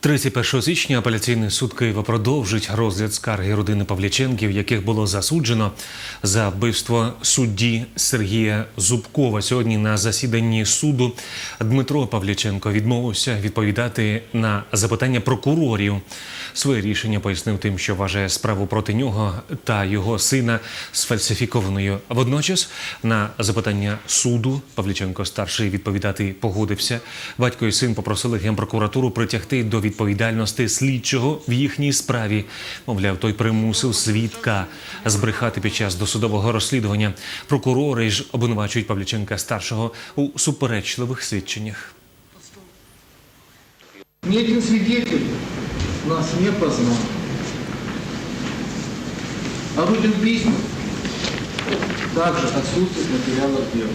31 січня апеляційний суд Києва продовжить розгляд скарги родини Павліченків, яких було засуджено за вбивство судді Сергія Зубкова. Сьогодні на засіданні суду Дмитро Павліченко відмовився відповідати на запитання прокурорів. Своє рішення пояснив тим, що вважає справу проти нього та його сина сфальсифікованою. Водночас на запитання суду Павліченко старший відповідати погодився. Батько і син попросили генпрокуратуру притягти до відповідальності слідчого в їхній справі. Мовляв, той примусив свідка збрехати під час досудового розслідування. Прокурори ж обвинувачують Павліченка старшого у суперечливих свідченнях. Ни один свидетель нас не познал. О роде убийства также отсутствует материалов дела.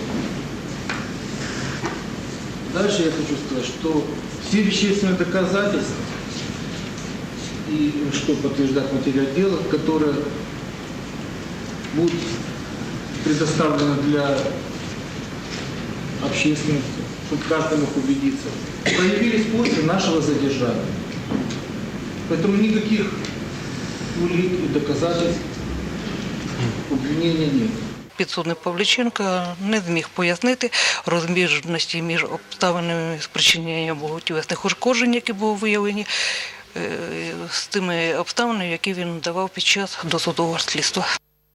Дальше я хочу сказать, что все вещественные доказательства и что подтверждает материал дела, которые будут предоставлены для общественности, чтобы каждый мог убедиться, появились после нашего задержания. Поэтому никаких улик и доказательств обвинения нет. Підсудний Павліченко не зміг пояснити розміжності між обставинами спричинення тілесних ушкоджень, які були виявлені, е, з тими обставинами, які він давав під час досудового слідства.